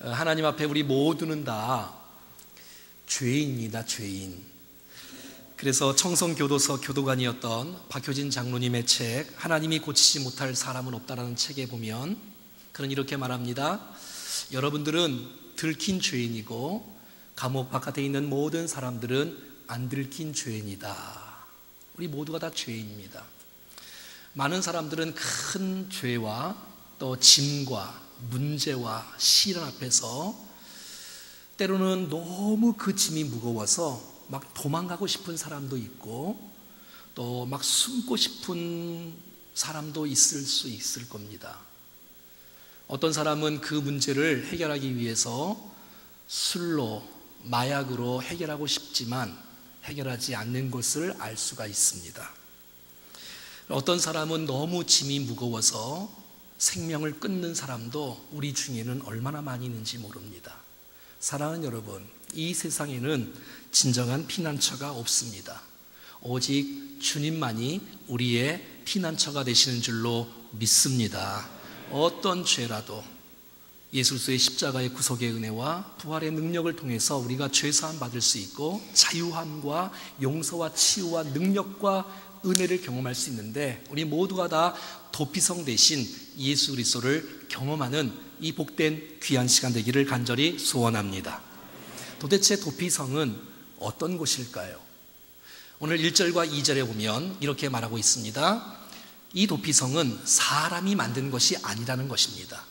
어, 하나님 앞에 우리 모두는 다 죄인입니다, 죄인. 그래서 청송교도서 교도관이었던 박효진 장로님의 책 하나님이 고치지 못할 사람은 없다라는 책에 보면 그는 이렇게 말합니다. 여러분들은 들킨 죄인이고 감옥 바깥에 있는 모든 사람들은 안 들킨 죄인이다. 우리 모두가 다 죄인입니다. 많은 사람들은 큰 죄와 또 짐과 문제와 시련 앞에서 때로는 너무 그 짐이 무거워서 막 도망가고 싶은 사람도 있고 또 막 숨고 싶은 사람도 있을 수 있을 겁니다. 어떤 사람은 그 문제를 해결하기 위해서 술로, 마약으로 해결하고 싶지만 해결하지 않는 것을 알 수가 있습니다. 어떤 사람은 너무 짐이 무거워서 생명을 끊는 사람도 우리 중에는 얼마나 많이 있는지 모릅니다. 사랑하는 여러분, 이 세상에는 진정한 피난처가 없습니다. 오직 주님만이 우리의 피난처가 되시는 줄로 믿습니다. 어떤 죄라도 예수의 십자가의 구속의 은혜와 부활의 능력을 통해서 우리가 죄 사함 받을 수 있고 자유함과 용서와 치유와 능력과 은혜를 경험할 수 있는데 우리 모두가 다 도피성 대신 예수 그리스도를 경험하는 이 복된 귀한 시간 되기를 간절히 소원합니다. 도대체 도피성은 어떤 곳일까요? 오늘 1절과 2절에 보면 이렇게 말하고 있습니다. 이 도피성은 사람이 만든 것이 아니라는 것입니다.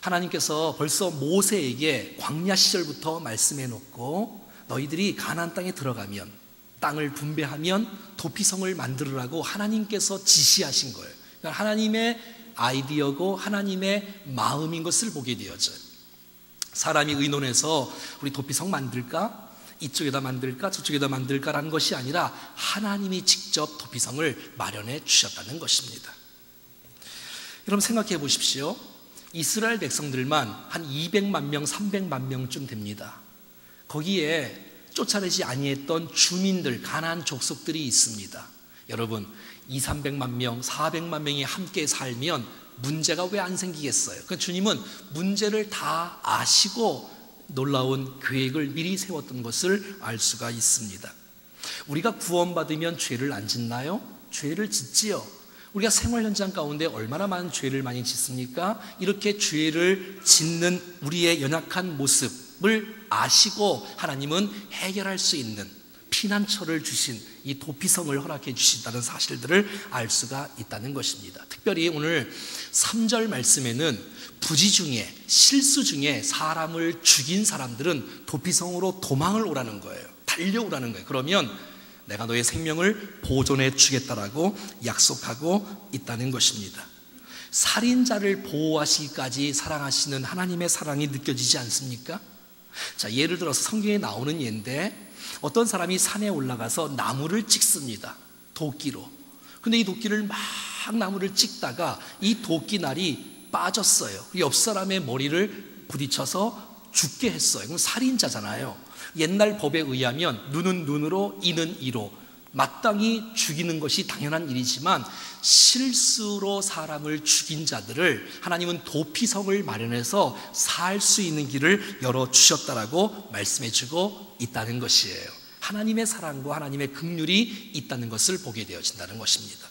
하나님께서 벌써 모세에게 광야 시절부터 말씀해 놓고 너희들이 가나안 땅에 들어가면 땅을 분배하면 도피성을 만들으라고 하나님께서 지시하신 거예요. 그러니까 하나님의 아이디어고 하나님의 마음인 것을 보게 되어져요. 사람이 의논해서 우리 도피성 만들까? 이쪽에다 만들까? 저쪽에다 만들까라는 것이 아니라 하나님이 직접 도피성을 마련해 주셨다는 것입니다. 여러분 생각해 보십시오. 이스라엘 백성들만 한 200만 명, 300만 명쯤 됩니다. 거기에 쫓아내지 아니했던 주민들, 가난 족속들이 있습니다. 여러분, 2, 300만 명, 400만 명이 함께 살면 문제가 왜 안 생기겠어요? 그 주님은 문제를 다 아시고 놀라운 계획을 미리 세웠던 것을 알 수가 있습니다. 우리가 구원받으면 죄를 안 짓나요? 죄를 짓지요. 우리가 생활 현장 가운데 얼마나 많은 죄를 많이 짓습니까? 이렇게 죄를 짓는 우리의 연약한 모습을 아시고 하나님은 해결할 수 있는 피난처를 주신 이 도피성을 허락해 주신다는 사실들을 알 수가 있다는 것입니다. 특별히 오늘 3절 말씀에는 부지 중에 실수 중에 사람을 죽인 사람들은 도피성으로 도망을 오라는 거예요. 달려오라는 거예요. 그러면 내가 너의 생명을 보존해 주겠다라고 약속하고 있다는 것입니다. 살인자를 보호하시기까지 사랑하시는 하나님의 사랑이 느껴지지 않습니까? 자, 예를 들어서 성경에 나오는 예인데 어떤 사람이 산에 올라가서 나무를 찍습니다. 도끼로. 근데 이 도끼를 막 나무를 찍다가 이 도끼 날이 빠졌어요. 옆 사람의 머리를 부딪혀서 죽게 했어요. 그럼 살인자잖아요. 옛날 법에 의하면 눈은 눈으로 이는 이로 마땅히 죽이는 것이 당연한 일이지만 실수로 사람을 죽인 자들을 하나님은 도피성을 마련해서 살 수 있는 길을 열어 주셨다라고 말씀해 주고 있다는 것이에요. 하나님의 사랑과 하나님의 긍휼이 있다는 것을 보게 되어진다는 것입니다.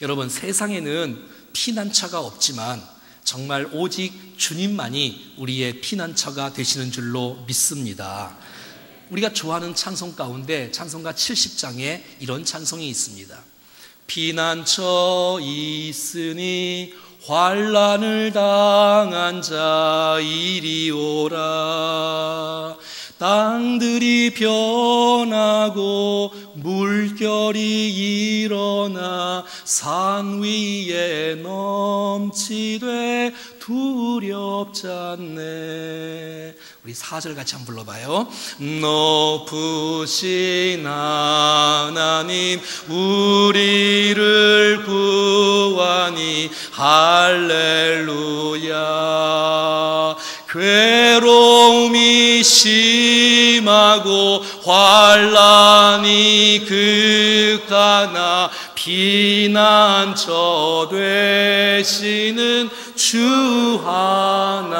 여러분 세상에는 피난처가 없지만 정말 오직 주님만이 우리의 피난처가 되시는 줄로 믿습니다. 우리가 좋아하는 찬송 가운데 찬송가 70장에 이런 찬송이 있습니다. 피난처 있으니 환란을 당한 자 이리 오라 땅들이 변하고 물결이 일어나 산 위에 넘치되 두렵지 않네 우리 사절 같이 한번 불러봐요. 높으신 하나님 우리를 구하니 할렐루야. 괴로움이 심하고 환란이 극하나 피난처 되시는 주 하나님.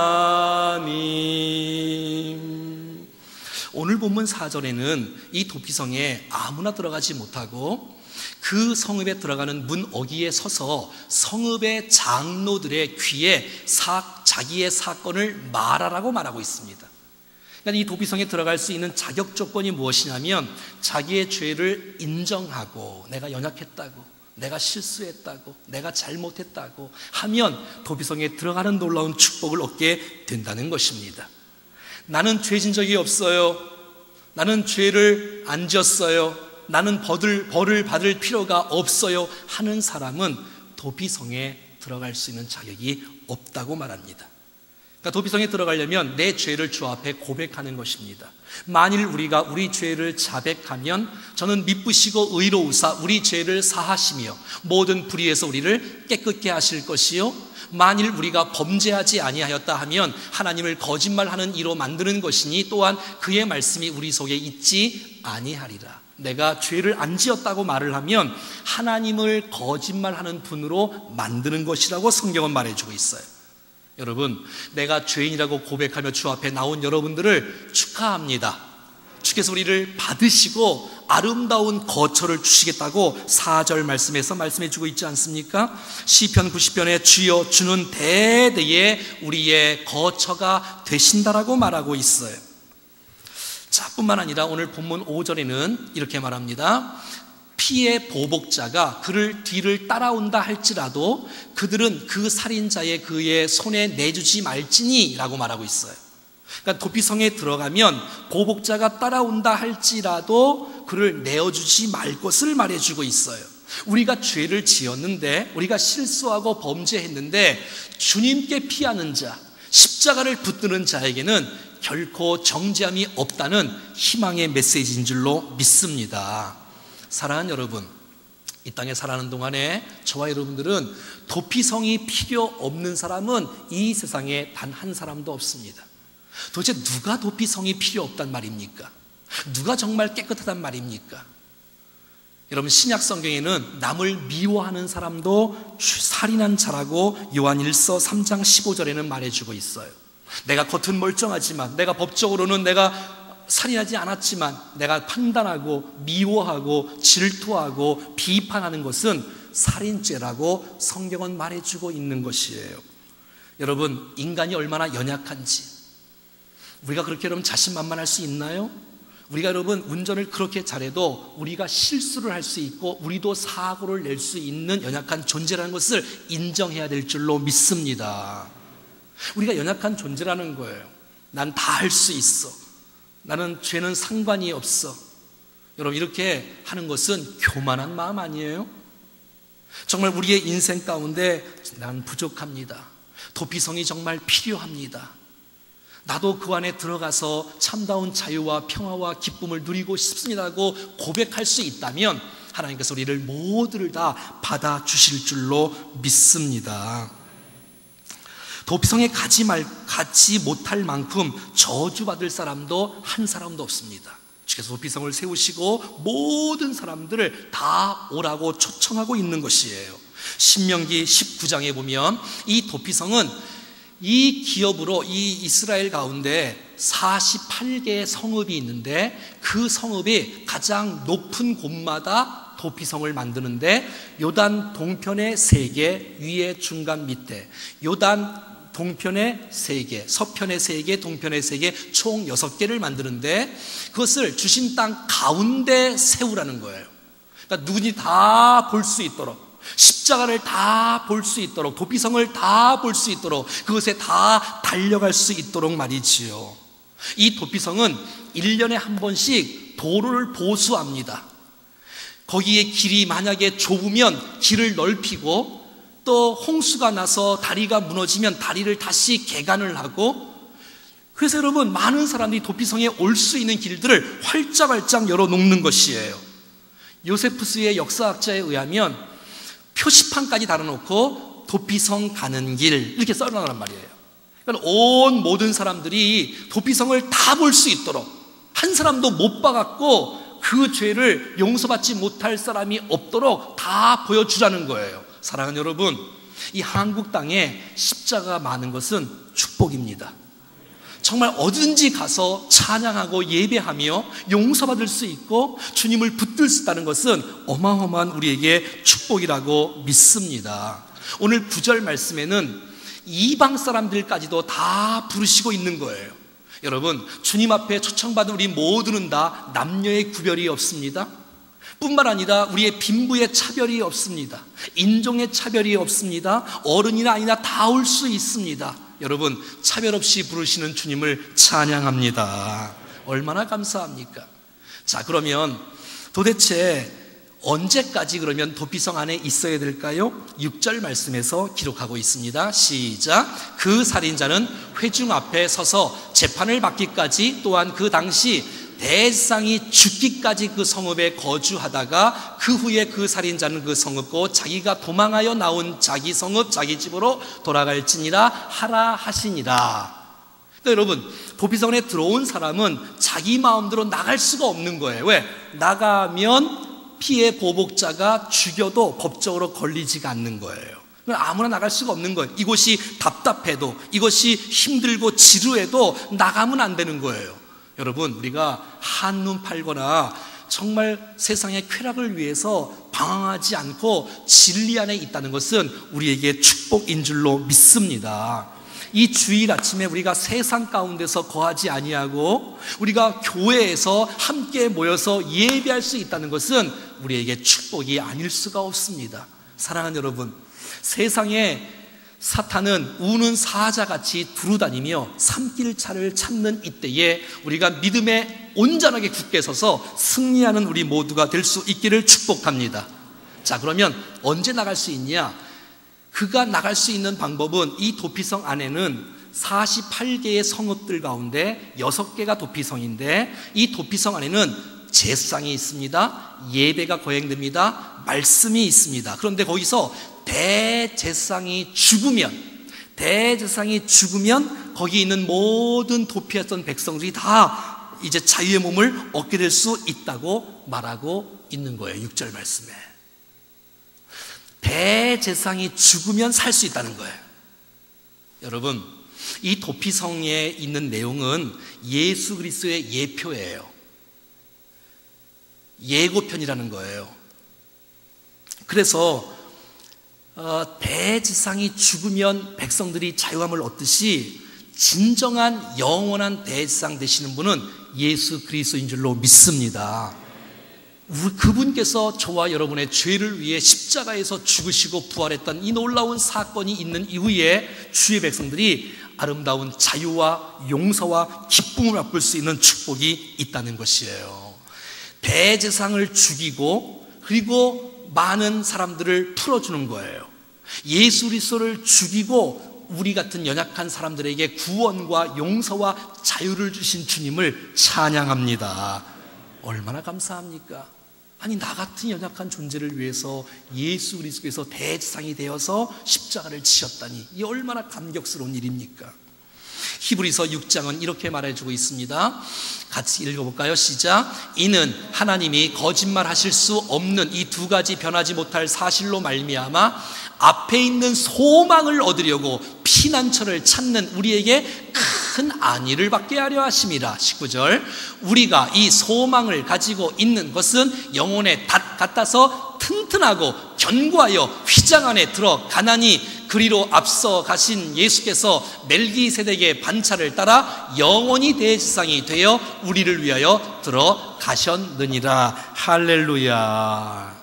오늘 본문 4절에는 이 도피성에 아무나 들어가지 못하고 그 성읍에 들어가는 문 어귀에 서서 성읍의 장로들의 귀에 사, 자기의 사건을 말하라고 말하고 있습니다. 그러니까 이 도피성에 들어갈 수 있는 자격 조건이 무엇이냐면 자기의 죄를 인정하고 내가 연약했다고 내가 실수했다고 내가 잘못했다고 하면 도피성에 들어가는 놀라운 축복을 얻게 된다는 것입니다. 나는 죄진 적이 없어요. 나는 죄를 안 지었어요. 나는 벌을, 벌을 받을 필요가 없어요. 하는 사람은 도피성에 들어갈 수 있는 자격이 없다고 말합니다. 그러니까 도피성에 들어가려면 내 죄를 주 앞에 고백하는 것입니다. 만일 우리가 우리 죄를 자백하면 저는 미쁘시고 의로우사 우리 죄를 사하시며 모든 불의에서 우리를 깨끗게 하실 것이요 만일 우리가 범죄하지 아니하였다 하면 하나님을 거짓말하는 이로 만드는 것이니 또한 그의 말씀이 우리 속에 있지 아니하리라. 내가 죄를 안 지었다고 말을 하면 하나님을 거짓말하는 분으로 만드는 것이라고 성경은 말해주고 있어요. 여러분, 내가 죄인이라고 고백하며 주 앞에 나온 여러분들을 축하합니다. 주께서 우리를 받으시고 아름다운 거처를 주시겠다고 4절 말씀에서 말씀해 주고 있지 않습니까? 시편 90편에 주여 주는 대대에 우리의 거처가 되신다라고 말하고 있어요. 자, 뿐만 아니라 오늘 본문 5절에는 이렇게 말합니다. 피의 보복자가 그를 뒤를 따라온다 할지라도 그들은 그 살인자의 그의 손에 내주지 말지니 라고 말하고 있어요. 그러니까 도피성에 들어가면 보복자가 따라온다 할지라도 그를 내어주지 말 것을 말해주고 있어요. 우리가 죄를 지었는데, 우리가 실수하고 범죄했는데, 주님께 피하는 자, 십자가를 붙드는 자에게는 결코 정죄함이 없다는 희망의 메시지인 줄로 믿습니다. 사랑하는 여러분, 이 땅에 살아가는 동안에 저와 여러분들은 도피성이 필요 없는 사람은 이 세상에 단 한 사람도 없습니다. 도대체 누가 도피성이 필요 없단 말입니까? 누가 정말 깨끗하단 말입니까? 여러분 신약 성경에는 남을 미워하는 사람도 살인한 자라고 요한 1서 3장 15절에는 말해주고 있어요. 내가 겉은 멀쩡하지만 내가 법적으로는 내가 살인하지 않았지만 내가 판단하고 미워하고 질투하고 비판하는 것은 살인죄라고 성경은 말해주고 있는 것이에요. 여러분, 인간이 얼마나 연약한지, 우리가 그렇게 여러분 자신만만할 수 있나요? 우리가 여러분 운전을 그렇게 잘해도 우리가 실수를 할 수 있고 우리도 사고를 낼 수 있는 연약한 존재라는 것을 인정해야 될 줄로 믿습니다. 우리가 연약한 존재라는 거예요. 난 다 할 수 있어. 나는 죄는 상관이 없어. 여러분, 이렇게 하는 것은 교만한 마음 아니에요? 정말 우리의 인생 가운데 난 부족합니다. 도피성이 정말 필요합니다. 나도 그 안에 들어가서 참다운 자유와 평화와 기쁨을 누리고 싶습니다고 고백할 수 있다면 하나님께서 우리를 모두를 다 받아주실 줄로 믿습니다. 도피성에 가지 말, 가지 못할 만큼 저주받을 사람도 한 사람도 없습니다. 주께서 도피성을 세우시고 모든 사람들을 다 오라고 초청하고 있는 것이에요. 신명기 19장에 보면 이 도피성은 이 기업으로 이 이스라엘 가운데 48개의 성읍이 있는데 그 성읍이 가장 높은 곳마다 도피성을 만드는데 요단 동편에 3개, 위에 중간 밑에 요단 동편에 3개, 서편에 3개, 동편에 3개, 총 6개를 만드는데 그것을 주신 땅 가운데 세우라는 거예요. 그러니까 누구니 다 볼 수 있도록 십자가를 다 볼 수 있도록 도피성을 다 볼 수 있도록 그것에 다 달려갈 수 있도록 말이지요. 이 도피성은 1년에 한 번씩 도로를 보수합니다. 거기에 길이 만약에 좁으면 길을 넓히고 또 홍수가 나서 다리가 무너지면 다리를 다시 개간을 하고 그래서 여러분 많은 사람들이 도피성에 올 수 있는 길들을 활짝활짝 열어놓는 것이에요. 요세푸스의 역사학자에 의하면 표시판까지 달아놓고 도피성 가는 길 이렇게 써놓으란 말이에요. 그러니까 온 모든 사람들이 도피성을 다 볼 수 있도록 한 사람도 못 봐갖고 그 죄를 용서받지 못할 사람이 없도록 다 보여주라는 거예요. 사랑하는 여러분, 이 한국 땅에 십자가 많은 것은 축복입니다. 정말 어디든지 가서 찬양하고 예배하며 용서받을 수 있고 주님을 붙들 수 있다는 것은 어마어마한 우리에게 축복이라고 믿습니다. 오늘 구절 말씀에는 이방 사람들까지도 다 부르시고 있는 거예요. 여러분, 주님 앞에 초청받은 우리 모두는 다 남녀의 구별이 없습니다. 뿐만 아니라 우리의 빈부의 차별이 없습니다. 인종의 차별이 없습니다. 어른이나 아니나 다 올 수 있습니다. 여러분, 차별 없이 부르시는 주님을 찬양합니다. 얼마나 감사합니까? 자, 그러면 도대체 언제까지 그러면 도피성 안에 있어야 될까요? 6절 말씀에서 기록하고 있습니다. 시작. 그 살인자는 회중 앞에 서서 재판을 받기까지 또한 그 당시 대상이 죽기까지 그 성읍에 거주하다가 그 후에 그 살인자는 그 성읍고 자기가 도망하여 나온 자기 성읍 자기 집으로 돌아갈지니라 하라 하시니라. 그러니까 여러분 도피성에 들어온 사람은 자기 마음대로 나갈 수가 없는 거예요. 왜? 나가면 피해 보복자가 죽여도 법적으로 걸리지가 않는 거예요. 아무나 나갈 수가 없는 거예요. 이곳이 답답해도 이것이 힘들고 지루해도 나가면 안 되는 거예요. 여러분, 우리가 한눈 팔거나 정말 세상의 쾌락을 위해서 방황하지 않고 진리 안에 있다는 것은 우리에게 축복인 줄로 믿습니다. 이 주일 아침에 우리가 세상 가운데서 거하지 아니하고 우리가 교회에서 함께 모여서 예배할 수 있다는 것은 우리에게 축복이 아닐 수가 없습니다. 사랑하는 여러분, 세상에 사탄은 우는 사자같이 두루다니며 삼길 차를 찾는 이때에 우리가 믿음에 온전하게 굳게 서서 승리하는 우리 모두가 될 수 있기를 축복합니다. 자, 그러면 언제 나갈 수 있냐? 그가 나갈 수 있는 방법은 이 도피성 안에는 48개의 성읍들 가운데 6개가 도피성인데 이 도피성 안에는 제상이 있습니다. 예배가 거행됩니다. 말씀이 있습니다. 그런데 거기서 대제상이 죽으면 대제상이 죽으면 거기 있는 모든 도피했던 백성들이 다 이제 자유의 몸을 얻게 될 수 있다고 말하고 있는 거예요. 6절 말씀에. 대제상이 죽으면 살 수 있다는 거예요. 여러분, 이 도피성에 있는 내용은 예수 그리스도의 예표예요. 예고편이라는 거예요. 그래서 어, 대지상이 죽으면 백성들이 자유함을 얻듯이 진정한 영원한 대지상 되시는 분은 예수 그리스도인 줄로 믿습니다. 그분께서 저와 여러분의 죄를 위해 십자가에서 죽으시고 부활했던 이 놀라운 사건이 있는 이후에 주의 백성들이 아름다운 자유와 용서와 기쁨을 맛볼 수 있는 축복이 있다는 것이에요. 대제상을 죽이고 그리고 많은 사람들을 풀어주는 거예요. 예수 그리스도를 죽이고 우리 같은 연약한 사람들에게 구원과 용서와 자유를 주신 주님을 찬양합니다. 얼마나 감사합니까? 아니 나 같은 연약한 존재를 위해서 예수 그리스도께서 대상이 되어서 십자가를 지셨다니 이 얼마나 감격스러운 일입니까? 히브리서 6장은 이렇게 말해주고 있습니다. 같이 읽어볼까요? 시작. 이는 하나님이 거짓말하실 수 없는 이 두 가지 변하지 못할 사실로 말미암아 앞에 있는 소망을 얻으려고 피난처를 찾는 우리에게 큰 안위를 받게 하려 하심이라 19절 우리가 이 소망을 가지고 있는 것은 영혼의 닷 같아서 튼튼하고 견고하여 휘장 안에 들어 가나니 그리로 앞서 가신 예수께서 멜기세덱의 반차를 따라 영원히 대지상이 되어 우리를 위하여 들어가셨느니라 할렐루야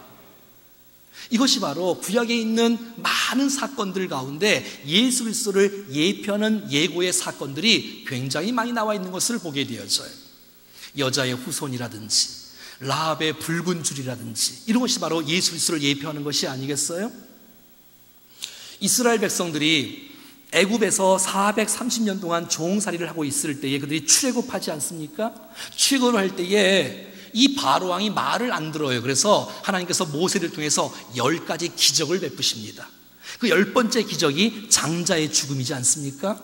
이것이 바로 구약에 있는 많은 사건들 가운데 예수 그리스도를 예표하는 예고의 사건들이 굉장히 많이 나와 있는 것을 보게 되어져요. 여자의 후손이라든지 라합의 붉은 줄이라든지 이런 것이 바로 예수 그리스도를 예표하는 것이 아니겠어요? 이스라엘 백성들이 애굽에서 430년 동안 종살이를 하고 있을 때에 그들이 출애굽하지 않습니까? 출애굽을 할 때에 이 바로 왕이 말을 안 들어요. 그래서 하나님께서 모세를 통해서 열 가지 기적을 베푸십니다. 그 열 번째 기적이 장자의 죽음이지 않습니까?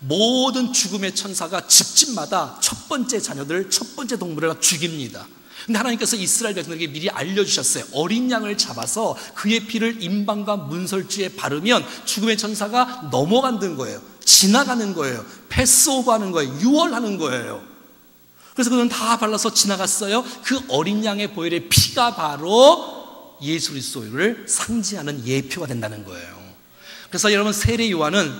모든 죽음의 천사가 집집마다 첫 번째 자녀들, 첫 번째 동물을 죽입니다. 근데 하나님께서 이스라엘 백성에게 미리 알려주셨어요. 어린 양을 잡아서 그의 피를 임방과 문설주에 바르면 죽음의 천사가 넘어간다는 거예요. 지나가는 거예요. 패스오버 하는 거예요. 유월하는 거예요. 그래서 그들은 다 발라서 지나갔어요. 그 어린 양의 보혈의 피가 바로 예수 그리스도를 상징하는 예표가 된다는 거예요. 그래서 여러분 세례 요한은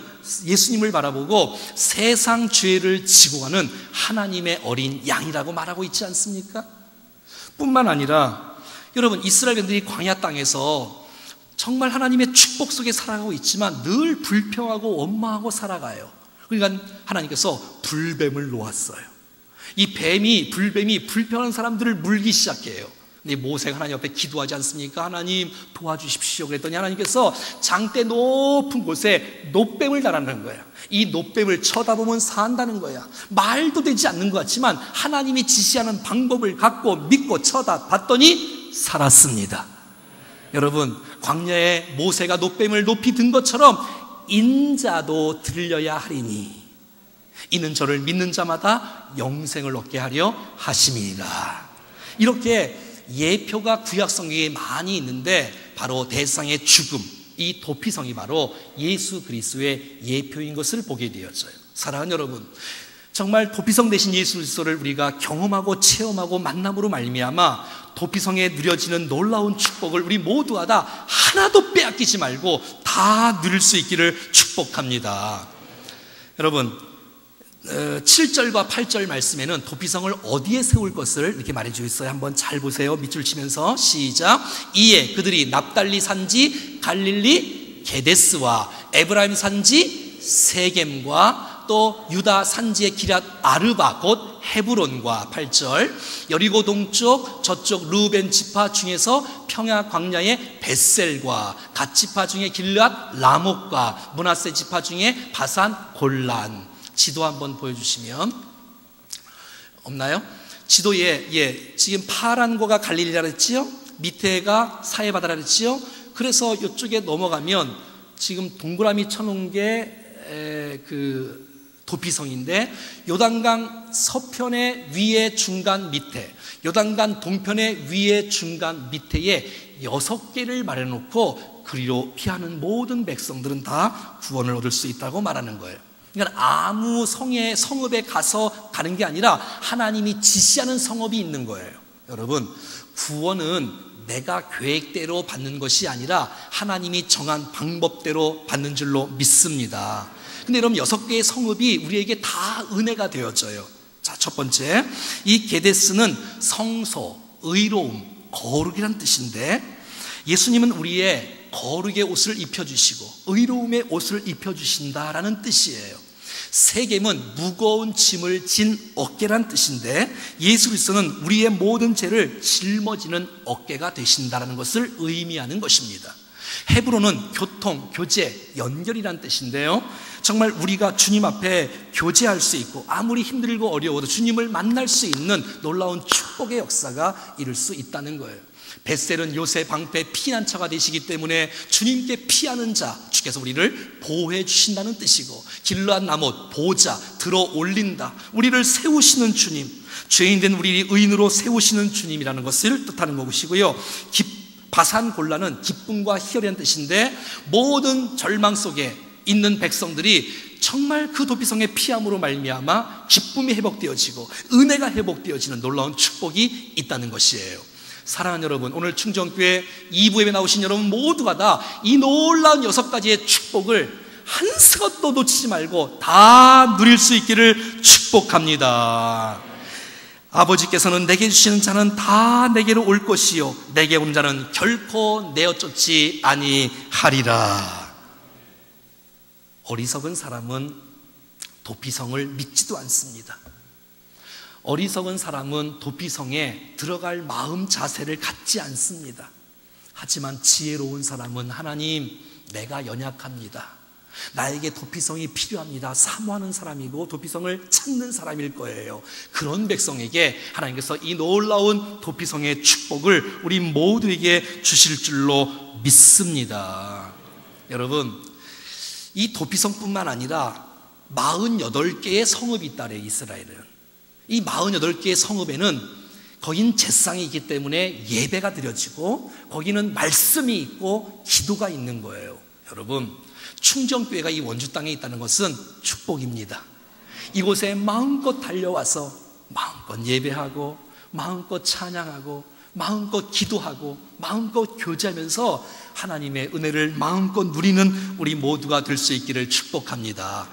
예수님을 바라보고 세상 죄를 지고 가는 하나님의 어린 양이라고 말하고 있지 않습니까? 뿐만 아니라 여러분 이스라엘 백들이 광야 땅에서 정말 하나님의 축복 속에 살아가고 있지만 늘 불평하고 원망하고 살아가요. 그러니까 하나님께서 불뱀을 놓았어요. 이 뱀이 불뱀이 불평하는 사람들을 물기 시작해요. 근데 모세가 하나님 앞에 기도하지 않습니까? 하나님 도와주십시오. 그랬더니 하나님께서 장대 높은 곳에 노뱀을 달아는 거예요. 이 노뱀을 쳐다보면 산다는 거야. 말도 되지 않는 것 같지만 하나님이 지시하는 방법을 갖고 믿고 쳐다봤더니 살았습니다. 여러분, 광야에 모세가 노뱀을 높이 든 것처럼 인자도 들려야 하리니 이는 저를 믿는 자마다 영생을 얻게 하려 하심이니라. 이렇게 예표가 구약 성경에 많이 있는데 바로 대상의 죽음, 이 도피성이 바로 예수 그리스도의 예표인 것을 보게 되었어요. 사랑하는 여러분, 정말 도피성 대신 예수 그리스도를 우리가 경험하고 체험하고 만남으로 말미암아 도피성에 누려지는 놀라운 축복을 우리 모두가 다 하나도 빼앗기지 말고 다 누릴 수 있기를 축복합니다. 여러분, 7절과 어, 8절 말씀에는 도피성을 어디에 세울 것을 이렇게 말해주고 있어요. 한번 잘 보세요. 밑줄 치면서 시작. 이에 그들이 납달리 산지 갈릴리 게데스와 에브라임 산지 세겜과 또 유다 산지의 기랏 아르바 곧 헤브론과 8절 여리고 동쪽 저쪽 루벤 지파 중에서 평야 광야의 벳셀과 갓 지파 중에 길랏 라목과 문하세 지파 중에 바산 골란 지도 한번 보여주시면 없나요? 지도에 예 지금 파란 거가 갈릴리라 그랬지요? 밑에가 사해바다라 그랬지요? 그래서 이쪽에 넘어가면 지금 동그라미 쳐놓은 게그 도피성인데 요단강 서편의 위에 중간 밑에 요단강 동편의 위에 중간 밑에에 여섯 개를 마련놓고 그리로 피하는 모든 백성들은 다 구원을 얻을 수 있다고 말하는 거예요. 그러니까 아무 성에 성읍에 가서 가는 게 아니라 하나님이 지시하는 성읍이 있는 거예요. 여러분 구원은 내가 계획대로 받는 것이 아니라 하나님이 정한 방법대로 받는 줄로 믿습니다. 근데 여러분 여섯 개의 성읍이 우리에게 다 은혜가 되어져요. 자, 첫 번째. 이 게데스는 성소, 의로움, 거룩이란 뜻인데 예수님은 우리의 거룩의 옷을 입혀주시고 의로움의 옷을 입혀주신다라는 뜻이에요. 세겜은 무거운 짐을 진 어깨란 뜻인데 예수 그리스도는 우리의 모든 죄를 짊어지는 어깨가 되신다는 것을 의미하는 것입니다. 헤브론은 교통, 교제, 연결이란 뜻인데요. 정말 우리가 주님 앞에 교제할 수 있고 아무리 힘들고 어려워도 주님을 만날 수 있는 놀라운 축복의 역사가 이룰 수 있다는 거예요. 베셀은 요새 방패 피난처가 되시기 때문에 주님께 피하는 자 주께서 우리를 보호해 주신다는 뜻이고 길러한 나못 보자 들어 올린다 우리를 세우시는 주님 죄인된 우리 의인으로 세우시는 주님이라는 것을 뜻하는 것이고요 바산 골라는 기쁨과 희열이라는 뜻인데 모든 절망 속에 있는 백성들이 정말 그 도피성의 피함으로 말미암아 기쁨이 회복되어지고 은혜가 회복되어지는 놀라운 축복이 있다는 것이에요. 사랑하는 여러분, 오늘 충정교회 2부 에 나오신 여러분 모두가 다 이 놀라운 여섯 가지의 축복을 한스것도 놓치지 말고 다 누릴 수 있기를 축복합니다. 아버지께서는 내게 주시는 자는 다 내게로 올 것이요 내게 온 자는 결코 내어 쫓지 아니하리라. 어리석은 사람은 도피성을 믿지도 않습니다. 어리석은 사람은 도피성에 들어갈 마음 자세를 갖지 않습니다. 하지만 지혜로운 사람은 하나님, 내가 연약합니다. 나에게 도피성이 필요합니다. 사모하는 사람이고 도피성을 찾는 사람일 거예요. 그런 백성에게 하나님께서 이 놀라운 도피성의 축복을 우리 모두에게 주실 줄로 믿습니다. 여러분, 이 도피성뿐만 아니라 48개의 성읍이 있다래 이스라엘은. 이 48개의 성읍에는 거긴 제상이 있기 때문에 예배가 드려지고 거기는 말씀이 있고 기도가 있는 거예요. 여러분, 충정교회가 이 원주 땅에 있다는 것은 축복입니다. 이곳에 마음껏 달려와서 마음껏 예배하고 마음껏 찬양하고 마음껏 기도하고 마음껏 교제하면서 하나님의 은혜를 마음껏 누리는 우리 모두가 될 수 있기를 축복합니다.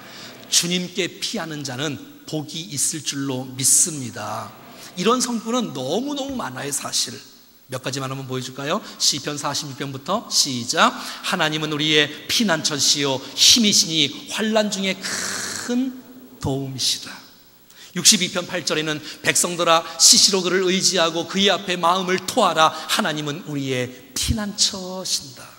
주님께 피하는 자는 복이 있을 줄로 믿습니다. 이런 성분은 너무너무 많아요, 사실. 몇 가지만 한번 보여줄까요? 시편 46편부터 시작. 하나님은 우리의 피난처시요 힘이시니 환란 중에 큰 도움이시다. 62편 8절에는 백성들아 시시로 그를 의지하고 그의 앞에 마음을 토하라 하나님은 우리의 피난처신다.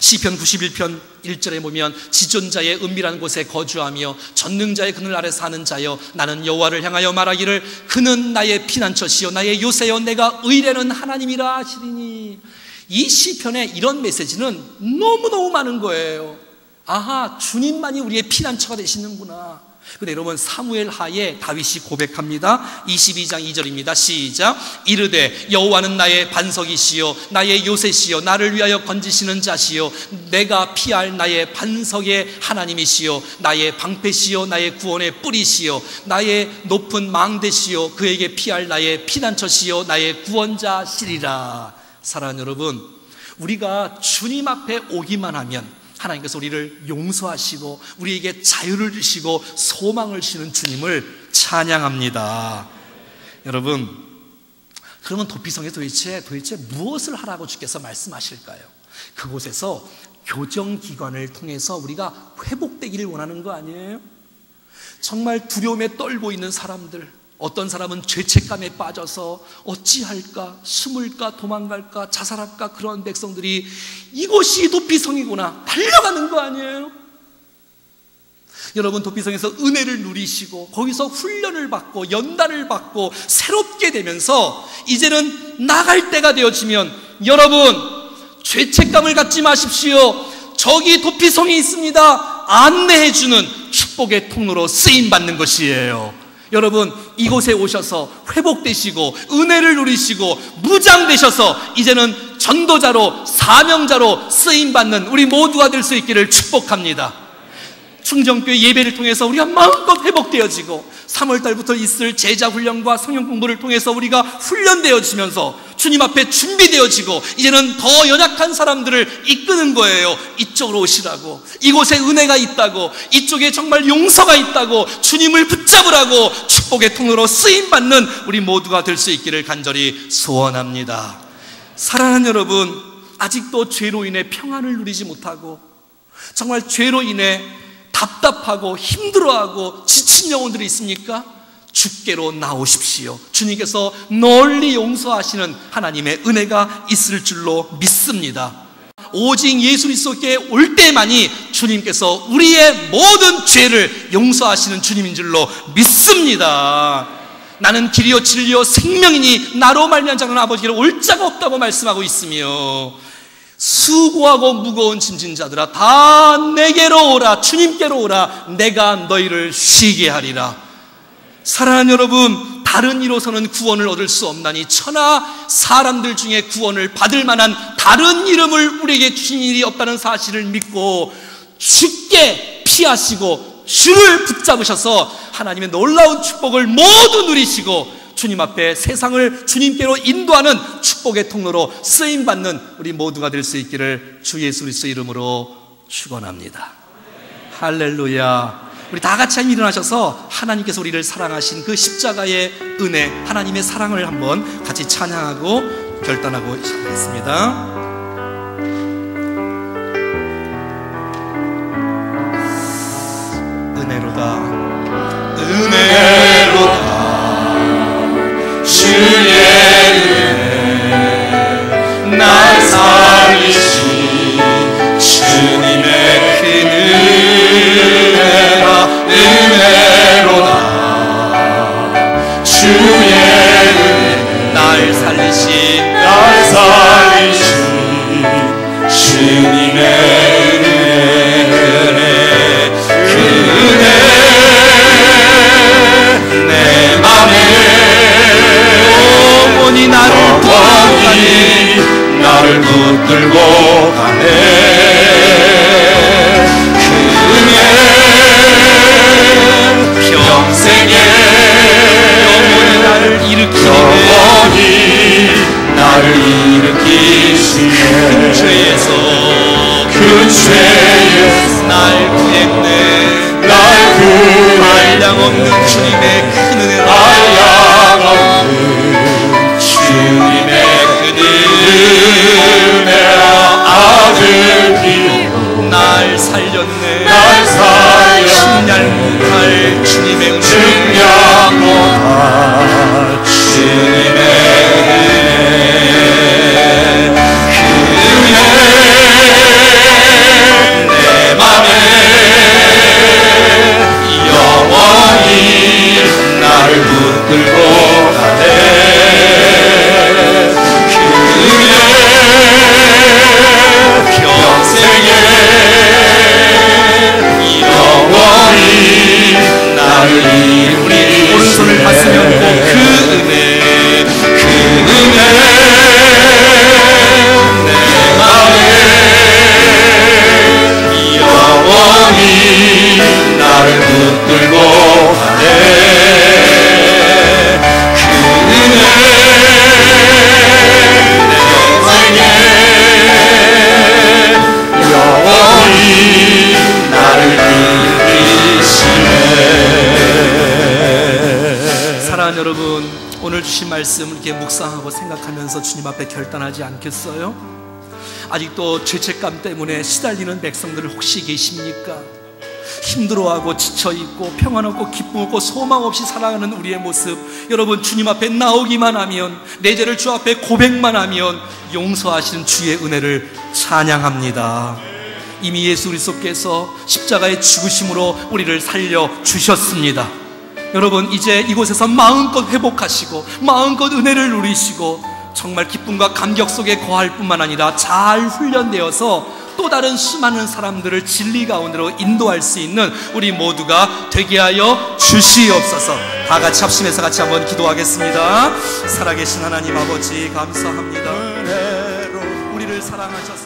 시편 91편 1절에 보면 지존자의 은밀한 곳에 거주하며 전능자의 그늘 아래 사는 자여 나는 여호와를 향하여 말하기를 그는 나의 피난처시요 나의 요새여 내가 의뢰는 하나님이라 하시리니 이 시편에 이런 메시지는 너무너무 많은 거예요. 아하 주님만이 우리의 피난처가 되시는구나. 근데 여러분 사무엘 하에 다윗이 고백합니다. 22장 2절입니다. 시작. 이르되 여호와는 나의 반석이시요 나의 요새시요 나를 위하여 건지시는 자시요 내가 피할 나의 반석의 하나님이시요 나의 방패시요 나의 구원의 뿌리시요 나의 높은 망대시요 그에게 피할 나의 피난처시요 나의 구원자시리라. 사랑하는 여러분, 우리가 주님 앞에 오기만 하면 하나님께서 우리를 용서하시고 우리에게 자유를 주시고 소망을 주시는 주님을 찬양합니다. 여러분, 그러면 도피성에 도대체 도대체 무엇을 하라고 주께서 말씀하실까요? 그곳에서 교정기관을 통해서 우리가 회복되기를 원하는 거 아니에요? 정말 두려움에 떨고 있는 사람들, 어떤 사람은 죄책감에 빠져서 어찌할까, 숨을까, 도망갈까, 자살할까 그런 백성들이 이곳이 도피성이구나 달려가는 거 아니에요? 여러분 도피성에서 은혜를 누리시고 거기서 훈련을 받고 연단을 받고 새롭게 되면서 이제는 나갈 때가 되어지면 여러분 죄책감을 갖지 마십시오. 저기 도피성이 있습니다. 안내해 주는 축복의 통로로 쓰임 받는 것이에요. 여러분 이곳에 오셔서 회복되시고 은혜를 누리시고 무장되셔서 이제는 전도자로 사명자로 쓰임 받는 우리 모두가 될 수 있기를 축복합니다. 충정교회 예배를 통해서 우리가 마음껏 회복되어지고 3월 달부터 있을 제자 훈련과 성령 공부를 통해서 우리가 훈련되어지면서 주님 앞에 준비되어지고 이제는 더 연약한 사람들을 이끄는 거예요. 이쪽으로 오시라고. 이곳에 은혜가 있다고. 이쪽에 정말 용서가 있다고. 주님을 붙잡으라고 축복의 통로로 쓰임 받는 우리 모두가 될 수 있기를 간절히 소원합니다. 사랑하는 여러분, 아직도 죄로 인해 평안을 누리지 못하고 정말 죄로 인해 답답하고 힘들어하고 지친 영혼들이 있습니까? 주께로 나오십시오. 주님께서 널리 용서하시는 하나님의 은혜가 있을 줄로 믿습니다. 오직 예수 그리스도께 올 때만이 주님께서 우리의 모든 죄를 용서하시는 주님인 줄로 믿습니다. 나는 길이요 진리요 생명이니 나로 말미암 자는 아버지를 올 자가 없다고 말씀하고 있으며 수고하고 무거운 짐진 자들아 다 내게로 오라 주님께로 오라 내가 너희를 쉬게 하리라. 사랑하는 여러분, 다른 이로서는 구원을 얻을 수 없나니 천하 사람들 중에 구원을 받을 만한 다른 이름을 우리에게 주신 일이 없다는 사실을 믿고 쉽게 피하시고 주를 붙잡으셔서 하나님의 놀라운 축복을 모두 누리시고 주님 앞에 세상을 주님께로 인도하는 축복의 통로로 쓰임 받는 우리 모두가 될 수 있기를 주 예수 그리스도 이름으로 축원합니다. 할렐루야. 우리 다 같이 일어나셔서 하나님께서 우리를 사랑하신 그 십자가의 은혜, 하나님의 사랑을 한번 같이 찬양하고 결단하고 시작하겠습니다. 나를 붙들고 가네. 그의 평생에 영원히 나를 일으키네. 나를 일으키시네. 근처에서 근처에서 날 구했네. 날 구할 양 없는 주님의 큰 은혜로 아들 비로 날 살렸네. 날 살려 신날 못할 주님의 은혜 증량 못할 주님의 오늘 주신 말씀 이렇게 묵상하고 생각하면서 주님 앞에 결단하지 않겠어요? 아직도 죄책감 때문에 시달리는 백성들 혹시 계십니까? 힘들어하고 지쳐있고 평안없고 기쁨 없고 소망 없이 살아가는 우리의 모습 여러분 주님 앞에 나오기만 하면 내 죄를 주 앞에 고백만 하면 용서하시는 주의 은혜를 찬양합니다 이미 예수 그리스도께서 십자가의 죽으심으로 우리를 살려 주셨습니다 여러분 이제 이곳에서 마음껏 회복하시고 마음껏 은혜를 누리시고 정말 기쁨과 감격 속에 거할 뿐만 아니라 잘 훈련되어서 또 다른 수많은 사람들을 진리 가운데로 인도할 수 있는 우리 모두가 되게 하여 주시옵소서. 다 같이 합심해서 같이 한번 기도하겠습니다. 살아계신 하나님 아버지 감사합니다. 우리를 사랑하셔서